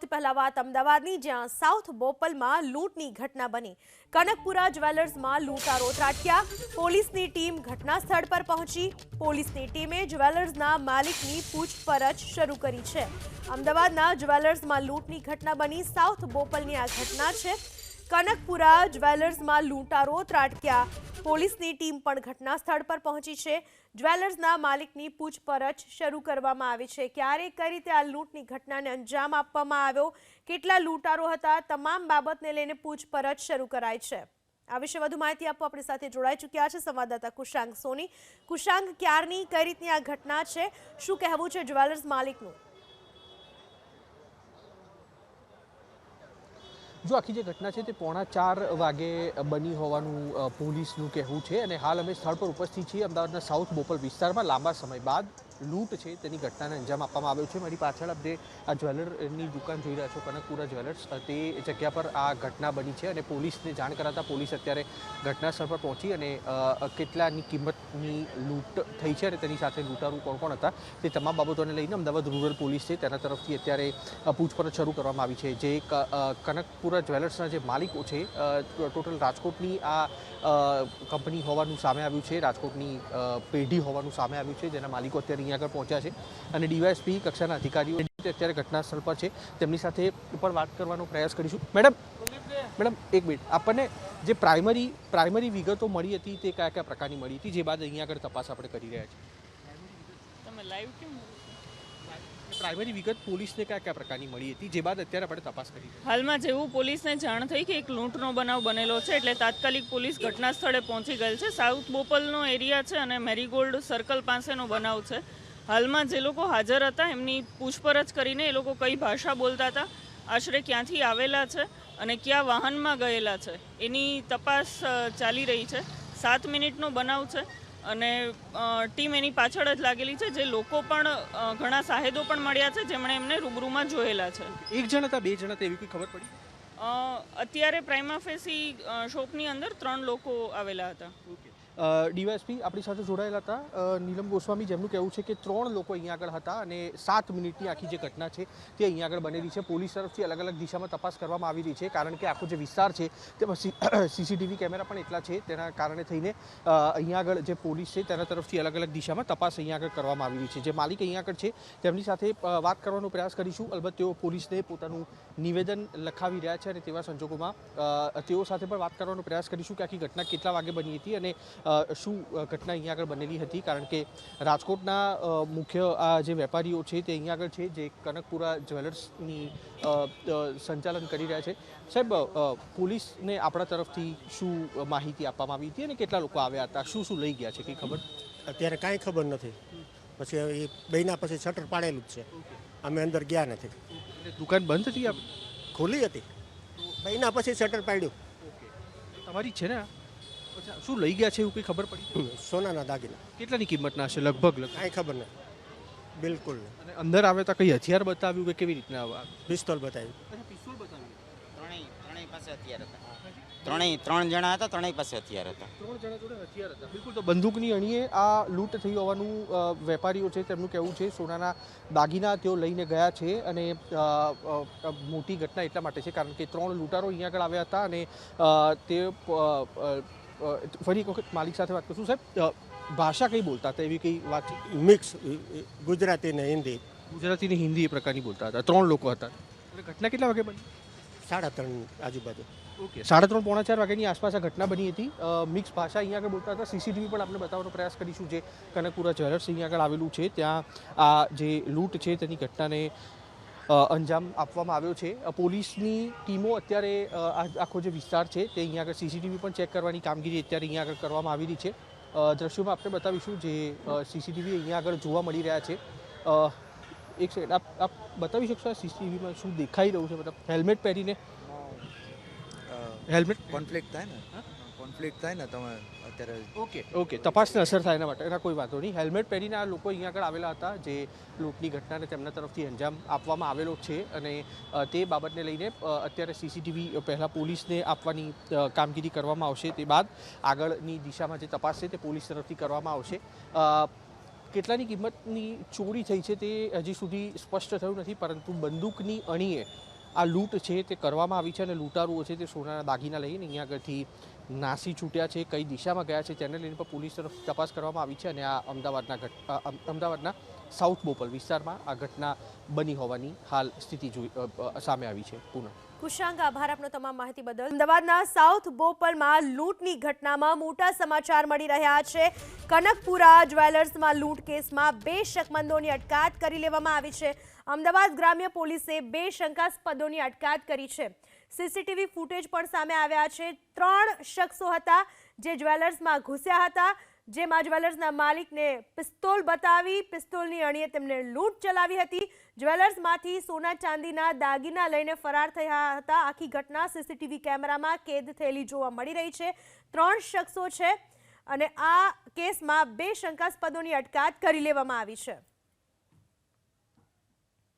સૌથી પહેલા વાત અમદાવાદની, જ્યાં સાઉથ બોપલમાં લૂંટની ઘટના બની. કનકપુરા જ્વેલર્સમાં લૂંટારો ત્રાટક્યા. પોલીસની ટીમ ઘટના સ્થળ પર પહોંચી. પોલીસની ટીમે જ્વેલર્સના માલિકની પૂછપરછ શરૂ કરી છે. અમદાવાદના જ્વેલર્સમાં લૂંટની ઘટના બની. સાઉથ બોપલની આ ઘટના છે. કનકપુરા જ્વેલર્સમાં લૂંટારો ત્રાટક્યા. પોલીસની ટીમ પણ ઘટના સ્થળ પર પહોંચી છે. જ્વેલર્સના માલિકની પૂછપરછ શરૂ કરવામાં આવી છે. ક્યારે, કઈ રીતે આ લૂંટની ઘટનાને અંજામ આપવામાં આવ્યો? કેટલા લૂંટારો હતા? તમામ બાબતને લઈને પૂછપરછ શરૂ કરાઈ છે. આ વિશે વધુ માહિતી આપવા આપણી સાથે જોડાઈ ચૂક્યા છે સંવાદદાતા કુશાંક સોની. કુશાંક ક્યારની, કઈ રીતની આ ઘટના છે? શું કહેવું છે જ્વેલર્સ માલિકનું? જો આખી જે ઘટના છે તે પોણા ચાર વાગે બની હોવાનું પોલીસનું કહેવું છે અને હાલ અમે સ્થળ પર ઉપસ્થિત છીએ અમદાવાદના સાઉથ બોપલ વિસ્તારમાં લાંબા સમય બાદ. લૂંટ છે તેની ઘટનાને અંજામ આપવામાં આવ્યો છે. મારી પાછળ આપણે આ જ્વેલરની દુકાન જોઈ રહ્યા છો, કનકપુરા જ્વેલર્સ, તે જગ્યા પર આ ઘટના બની છે અને પોલીસને જાણ કરાતા પોલીસ અત્યારે ઘટના સ્થળ પર પહોંચી અને કેટલાની કિંમતની લૂંટ થઈ છે અને તેની સાથે લૂંટારું કોણ કોણ હતા તે તમામ બાબતોને લઈને અમદાવાદ રૂરલ પોલીસ છે. તેના તરફથી અત્યારે પૂછપરછ શરૂ કરવામાં આવી છે. જે કનકપુરા જ્વેલર્સના જે માલિકો છે ટોટલ રાજકોટની આ કંપની હોવાનું સામે આવ્યું છે. રાજકોટની પેઢી હોવાનું સામે આવ્યું છે. જેના માલિકો અત્યારે અહીંયા આગળ પહોંચ્યા છે અને ડીવાયએસપી કક્ષાના અધિકારીઓ અત્યારે ઘટના સ્થળ પર છે તેમની સાથે પણ વાત કરવાનો પ્રયાસ કરીશું. મેડમ મેડમ એક મિનિટ. આપણને જે પ્રાઇમરી પ્રાઇમરી વિગતો મળી હતી તે કયા કયા પ્રકારની મળી હતી જે બાદ અહીંયા આગળ તપાસ આપણે કરી રહ્યા છીએ? તમે લાઈવ કેમ પ્રાઇમરી વિગત પોલીસને કયા કયા પ્રકારની મળી હતી જે બાદ અત્યારે આપણે તપાસ કરી હાલમાં જેવું પોલીસને જાણ થઈ કે એક લૂંટનો બનાવ બનેલો છે એટલે તાત્કાલિક પોલીસ ઘટના સ્થળે પહોંચી ગયેલ છે. સાઉથ બોપલનો એરિયા છે અને મેરીગોલ્ડ સર્કલ પાસેનો બનાવ છે. હાલમાં જે લોકો હાજર હતા એમની પૂછપરછ કરીને એ લોકો કઈ ભાષા બોલતા હતા આશરે ક્યાંથી આવેલા છે અને કયા વાહનમાં ગયેલા છે એની તપાસ ચાલી રહી છે. સાત મિનિટનો બનાવ છે અને ટીમ એની પાછળ જ લાગેલી છે જે લોકો પણ ઘણા સાહેદો પણ મળ્યા છે જેમણે એમને રૂબરૂમાં જોયેલા છે. એક જણ હતા બે જણ હતા એવી કોઈ ખબર પડી? અત્યારે પ્રાઇમા ફેસી શોપની અંદર ત્રણ લોકો આવેલા હતા. ડીવાયએસપી આપણી સાથે જોડાયેલા હતા. નીલમ ગોસ્વામી, જેમનું કહેવું છે કે ત્રણ લોકો અહીંયા આગળ હતા અને સાત મિનિટની આખી જે ઘટના છે તે અહીંયા આગળ બનેલી છે. પોલીસ તરફથી અલગ અલગ દિશામાં તપાસ કરવામાં આવી રહી છે, કારણ કે આખો જે વિસ્તાર છે તેમાં સીસીટીવી કેમેરા પણ એટલા છે, તેના કારણે થઈને અહીંયા આગળ જે પોલીસ છે તેના તરફથી અલગ અલગ દિશામાં તપાસ અહીંયા આગળ કરવામાં આવી રહી છે. જે માલિક અહીંયા આગળ છે તેમની સાથે વાત કરવાનો પ્રયાસ કરીશું. અલબત્ત તેઓ પોલીસને પોતાનું નિવેદન લખાવી રહ્યા છે અને તેવા સંજોગોમાં તેઓ સાથે પણ વાત કરવાનો પ્રયાસ કરીશું કે આખી ઘટના કેટલા વાગે બની હતી અને શું ઘટના અહીંયા આગળ બનેલી હતી? કારણ કે રાજકોટના મુખ્ય આ જે વેપારીઓ છે તે અહીંયા આગળ છે જે કનકપુરા જ્વેલર્સની સંચાલન કરી રહ્યા છે. સાહેબ પોલીસને આપણા તરફથી શું માહિતી આપવામાં આવી હતી અને કેટલા લોકો આવ્યા હતા? શું શું લઈ ગયા છે? કંઈ ખબર? અત્યારે કાંઈ ખબર નથી. પછી એ બહેના પછી શટર પાડેલું જ છે. અમે અંદર ગયા નથી. દુકાન બંધ હતી ખુલ્લી હતી. બહેના પછી શટર પાડ્યું. તમારી છે ને? અચ્છા શું લઈ ગયા છે એવું કંઈ ખબર પડી? સોનાના દાગીના. કેટલાની કિંમતના હશે? લગભગ કાંઈ ખબર નહીં. બિલકુલ નહીં. અને અંદર આવે તો કઈ હથિયાર બતાવ્યું કે કેવી રીતના આવ્યા પિસ્તોલ બતાવ્યું. પિસ્તોલ બતાવ્યું. ત્રણેય ત્રણેય પાસે હથિયાર હતા. ત્રણેય ત્રણ જણા હતા ત્રણેય પાસે હથિયાર હતા. ત્રણ જણા જોડે હથિયાર હતા. બિલકુલ તો બંદૂકની અણીએ આ લૂંટ થઈ હોવાનું વેપારીઓ છે તેમનું કહેવું છે સોનાના દાગીના તેઓ લઈને ગયા છે અને મોટી ઘટના એટલા માટે છે કારણ કે ત્રણ લૂંટારો અહીંયા આગળ આવ્યા હતા અને તે ફરી એક વખત માલિક સાથે વાત કરશું સાહેબ? ભાષા કઈ બોલતા હતા? એવી કઈ વાત? મિક્સ ગુજરાતી ને હિન્દી. ગુજરાતી ને હિન્દી એ પ્રકારની બોલતા હતા. ત્રણ લોકો હતા. ઘટના કેટલા વાગે બની? સાડા ત્રણ આજુબાજુ. ઓકે. સાડા ત્રણ પોણા ચાર વાગ્યાની આસપાસ આ ઘટના બની હતી. મિક્સ ભાષા અહીંયા આગળ બોલતા હતા. સીસીટીવી પણ આપણે બતાવવાનો પ્રયાસ કરીશું. જે કનકપુરા જ્વેલર્સ અહીંયા આગળ આવેલું છે ત્યાં આ જે લૂંટ છે તેની ઘટનાને અંજામ આપવામાં આવ્યો છે. પોલીસની ટીમો અત્યારે આખો જે વિસ્તાર છે તે અહીંયા આગળ સીસીટીવી પણ ચેક કરવાની કામગીરી અત્યારે અહીંયા આગળ કરવામાં આવી રહી છે. દ્રશ્યોમાં આપણે બતાવીશું જે સીસીટીવી અહીંયા આગળ જોવા મળી રહ્યા છે. એક સેકન્ડ આપ આપ બતાવી શકશો આ સીસીટીવીમાં શું દેખાઈ રહ્યું છે? મતલબ હેલ્મેટ પહેરીને? હેલ્મેટ કોન્ફ્લિક્ટ થાય ને. કોન્ફ્લિક્ટ થાય ને, તમે અત્યારે ઓકે ઓકે તપાસને અસર થાય એના માટે. એના કોઈ વાંધો નહીં. હેલ્મેટ પહેરીને આ લોકો અહીંયા આગળ આવેલા હતા, જે લૂંટની ઘટનાને તેમના તરફથી અંજામ આપવામાં આવેલો છે અને તે બાબતને લઈને અત્યારે સીસીટીવી પહેલાં પોલીસને આપવાની કામગીરી કરવામાં આવશે. તે બાદ આગળની દિશામાં જે તપાસ છે તે પોલીસ તરફથી કરવામાં આવશે. કેટલાની કિંમતની ચોરી થઈ છે તે હજી સુધી સ્પષ્ટ થયું નથી, પરંતુ બંદૂકની અણીએ આ લૂંટ છે તે કરવામાં આવી છે અને લૂંટારુઓ છે તે સોનાના દાગીના લઈને અહીંયા આગળથી નાસી છૂટ્યા છે, કઈ દિશામાં ગયા છે તેને લઈને પણ પોલીસ તરફ તપાસ કરવામાં આવી છે અને આ અમદાવાદના ઘટ અમદાવાદના સાઉથ બોપલ વિસ્તારમાં આ ઘટના બની હોવાની હાલ સ્થિતિ જોઈ સામે આવી છે. પૂનમ. કુશાંગ, આભાર આપનો તમામ માહિતી બદલ. અમદાવાદના સાઉથ બોપલમાં લૂંટની ઘટનામાં મોટા સમાચાર મળી રહ્યા છે. કનકપુરા જ્વેલર્સમાં લૂંટ કેસમાં બે શકમંદોની અટકાયત કરી લેવામાં આવી છે. અમદાવાદ ગ્રામ્ય પોલીસે બે શંકાસ્પદોની અટકાયત કરી છે. સીસીટીવી ફૂટેજ પણ સામે આવ્યા છે. ત્રણ શખ્સો હતા. જે જ્વેલર્સમાં ઘૂસ્યા હતા, જેમાં જ્વેલર્સના માલિકને પિસ્તોલ બતાવી, પિસ્તોલની અણીએ તેમને લૂંટ ચલાવી હતી. જ્વેલર્સમાંથી સોના ચાંદીના દાગીના લઈને ફરાર થયા હતા. આખી ઘટના સીસીટીવી કેમેરામાં કેદ થયેલી જોવા મળી રહી છે. ત્રણ શખ્સો છે અને આ કેસમાં બે શંકાસ્પદોની અટકાયત કરી લેવામાં આવી છે.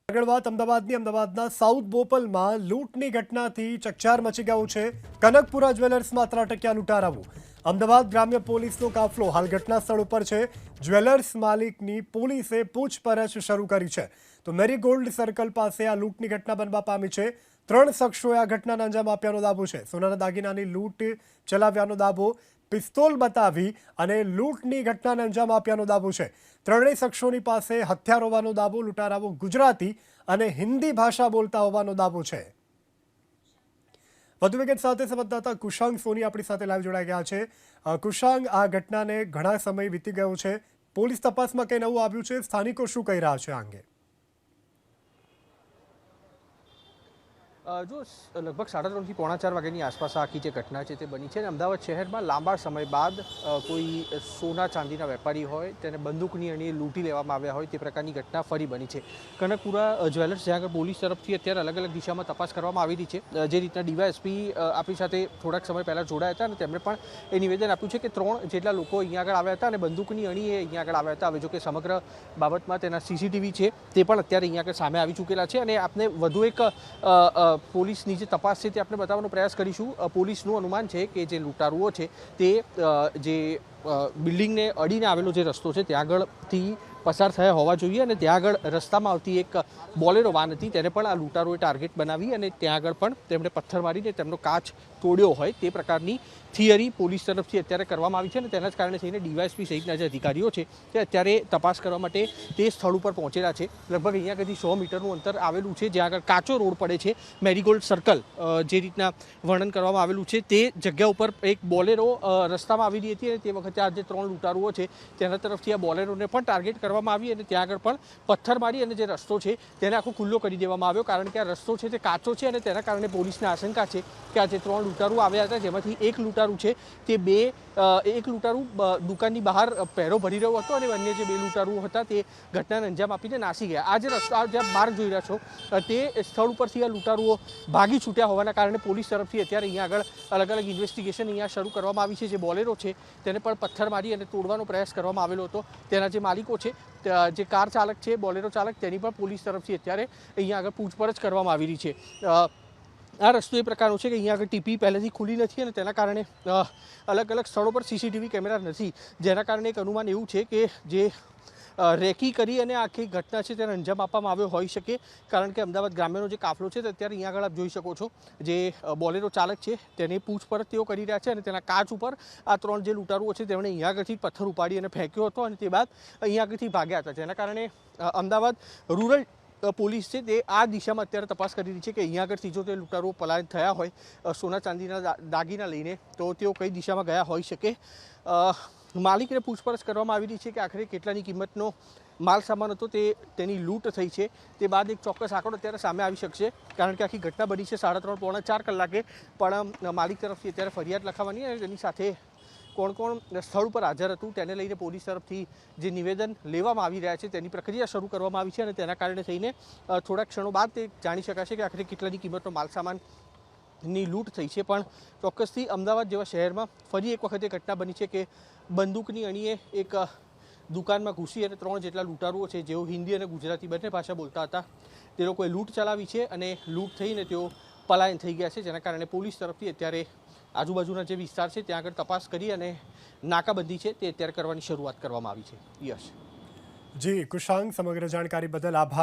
આગળ વાત અમદાવાદની. અમદાવાદના સાઉથ બોપલમાં લૂંટની ઘટનાથી ચકચાર મચી ગયું છે. કનકપુરા જ્વેલર્સમાં ત્રાટક્યા લૂંટારાવું અમદાવાદ ગ્રામ્ય પોલીસનો કાફલો હાલ ઘટના સ્થળ ઉપર છે. જ્વેલર્સ માલિકની પોલીસે પૂછપરછ શરૂ કરી છે. તો મેરીગોલ્ડ સર્કલ પાસે આ લૂંટની ઘટના બનવા પામી છે. ત્રણ શખ્સોએ આ ઘટનાને અંજામ આપ્યાનો દાવો છે. સોનાના દાગીનાની લૂંટ ચલાવ્યાનો દાવો, પિસ્તોલ બતાવી અને લૂંટની ઘટનાને અંજામ આપ્યાનો દાવો છે. ત્રણેય શખ્સોની પાસે હથિયાર હોવાનો દાવો, લૂંટારાઓ ગુજરાતી અને હિન્દી ભાષા બોલતા હોવાનો દાવો છે. વધુ વિગત સાથે સંવાદદાતા કુશાંગ સોની આપણી સાથે લાઈવ જોડાઈ ગયા છે. કુશાંગ, આ ઘટનાને ઘણા સમય વીતી ગયો છે. પોલીસ તપાસમાં કંઈ નવું આવ્યું છે? સ્થાનિકો શું કહી રહ્યા છે આ અંગે? જો લગભગ સાડા ત્રણથી પોણા ચાર વાગ્યાની આસપાસ આખી જે ઘટના છે તે બની છે અને અમદાવાદ શહેરમાં લાંબા સમય બાદ કોઈ સોના ચાંદીના વેપારી હોય, તેને બંદૂકની અણીએ લૂંટી લેવામાં આવ્યા હોય તે પ્રકારની ઘટના ફરી બની છે. કનકપુરા જ્વેલર્સ, જ્યાં આગળ પોલીસ તરફથી અત્યારે અલગ અલગ દિશામાં તપાસ કરવામાં આવી રહી છે જે રીતના ડીવાયએસપી આપણી સાથે થોડાક સમય પહેલાં જોડાયા હતા અને તેમણે પણ એ નિવેદન આપ્યું છે કે ત્રણ જેટલા લોકો અહીંયા આગળ આવ્યા હતા અને બંદૂકની અણીએ અહીંયા આગળ આવ્યા હતા. હવે જો કે સમગ્ર બાબતમાં તેના સીસીટીવી છે તે પણ અત્યારે અહીંયા આગળ સામે આવી ચૂકેલા છે અને આપને વધુ એક પોલીસની જે તપાસ છે તે આપણે બતાવવાનો પ્રયાસ કરીશું. પોલીસનું અનુમાન છે કે જે લૂંટારુઓ છે તે જે બિલ્ડિંગને અડીને આવેલો જે રસ્તો છે ત્યાં આગળથી પસાર થયા હોવા જોઈએ અને ત્યાં આગળ રસ્તામાં આવતી એક બોલેરો વાન હતી તેને પણ આ લૂંટારોએ ટાર્ગેટ બનાવી અને ત્યાં આગળ પણ તેમણે પથ્થર મારીને તેમનો કાચ તોડ્યો હોય તે પ્રકારની થિયરી પોલીસ તરફથી અત્યારે કરવામાં આવી છે અને તેના જ કારણે થઈને ડીવાયસપી સહિતના જે અધિકારીઓ છે તે અત્યારે તપાસ કરવા માટે તે સ્થળ ઉપર પહોંચેલા છે. લગભગ અહીંયા કદી સો મીટરનું અંતર આવેલું છે, જ્યાં આગળ કાચો રોડ પડે છે. મેરીગોલ્ડ સર્કલ જે રીતના વર્ણન કરવામાં આવેલું છે તે જગ્યા ઉપર એક બોલેરો રસ્તામાં આવી રહી હતી અને તે વખતે આ જે ત્રણ લૂંટારુઓ છે તેના તરફથી આ બોલેરોને પણ ટાર્ગેટ કરવામાં આવી અને ત્યાં આગળ પણ પથ્થર મારી અને જે રસ્તો છે તેને આખો ખુલ્લો કરી દેવામાં આવ્યો. કારણ કે આ રસ્તો છે તે કાચો છે અને તેના કારણે પોલીસને આશંકા છે કે આ જે ત્રણ લૂંટારુઓ આવ્યા હતા જેમાંથી એક લૂંટારુ છે તે બે એક લૂંટારુ દુકાનની બહાર પહેરો ભરી રહ્યો હતો અને અન્ય જે બે લૂંટારુઓ હતા તે ઘટનાને અંજામ આપીને નાસી ગયા. આ જે રસ્તા જે માર્ગ જોઈ રહ્યા છો તે સ્થળ ઉપરથી આ લૂંટારુઓ ભાગી છૂટ્યા હોવાના કારણે પોલીસ તરફથી અત્યારે અહીંયા આગળ અલગ અલગ ઇન્વેસ્ટિગેશન અહીંયા શરૂ કરવામાં આવી છે. જે બોલેરો છે તેને પણ પથ્થર મારી અને તોડવાનો પ્રયાસ કરવામાં આવેલો હતો. તેના જે માલિકો છે જે કાર ચાલક છે, બોલેરો ચાલક, તેની પણ પોલીસ તરફથી અત્યારે અહીંયા આગળ પૂછપરછ કરવામાં આવી રહી છે. આ રસ્તો એ પ્રકારનો છે કે અહીંયા આગળ ટીપી પહેલેથી ખુલી નથી અને તેના કારણે અલગ અલગ સ્થળો પર સીસીટીવી કેમેરા નથી. જેના કારણે એક અનુમાન એવું છે કે જે રેકી કરી અને આખી ઘટના છે તેને અંજામ આપવામાં આવ્યો હોઈ શકે. કારણ કે અમદાવાદ ગ્રામ્યનો જે કાફલો છે તે અત્યારે અહીંયા આગળ આપ જોઈ શકો છો. જે બોલેરો ચાલક છે તેની પૂછપરછ તેઓ કરી રહ્યા છે અને તેના કાચ ઉપર આ ત્રણ જે લૂંટારુઓ છે તેમણે અહીંયા આગળથી પથ્થર ઉપાડી અને ફેંક્યો હતો અને તે બાદ અહીંયા આગળથી ભાગ્યા હતા. જેના કારણે અમદાવાદ રૂરલ પોલીસ છે તે આ દિશામાં અત્યારે તપાસ કરી રહી છે કે અહીંયા આગળથી જો તે લૂંટારો પલાયન થયા હોય સોના ચાંદીના દાગીના લઈને, તો તેઓ કઈ દિશામાં ગયા હોઈ શકે? માલિકને પૂછપરછ કરવામાં આવી રહી છે કે આખરે કેટલાની કિંમતનો માલ સામાન હતો તે તેની લૂંટ થઈ છે. તે બાદ એક ચોક્કસ આંકડો અત્યારે સામે આવી શકશે, કારણ કે આખી ઘટના બની છે સાડા ત્રણ પોણા ચાર કલાકે, પણ માલિક તરફથી અત્યારે ફરિયાદ લખાવાની અને તેની સાથે કોણ કોણ સ્થળ ઉપર હાજર હતું તેને લઈને પોલીસ તરફથી જે નિવેદન લેવામાં આવી રહ્યા છે તેની પ્રક્રિયા શરૂ કરવામાં આવી છે અને તેના કારણે થઈને થોડા ક્ષણો બાદ તે જાણી શકાશે કે આખરે કેટલાની કિંમતનો માલસામાનની લૂંટ થઈ છે. પણ ચોક્કસથી અમદાવાદ જેવા શહેરમાં ફરી એક વખત એ ઘટના બની છે કે બંદૂકની અણીએ એક દુકાનમાં ઘૂસી અને ત્રણ જેટલા લૂંટારુઓ છે, જેઓ હિન્દી અને ગુજરાતી બંને ભાષા બોલતા હતા. તે લોકોએ લૂંટ ચલાવી છે અને લૂંટ થઈને તેઓ પલાયન થઈ ગયા છે, જેના કારણે પોલીસ તરફથી અત્યારે આજુબાજુના જે વિસ્તાર છે, ત્યાં આગળ તપાસ કરી અને નાકાબંધી છે તે અત્યારે કરવાની શરૂઆત કરવામાં આવી છે. યશ. જી, કુશાંગ સમગ્ર જાણકારી બદલ આભાર.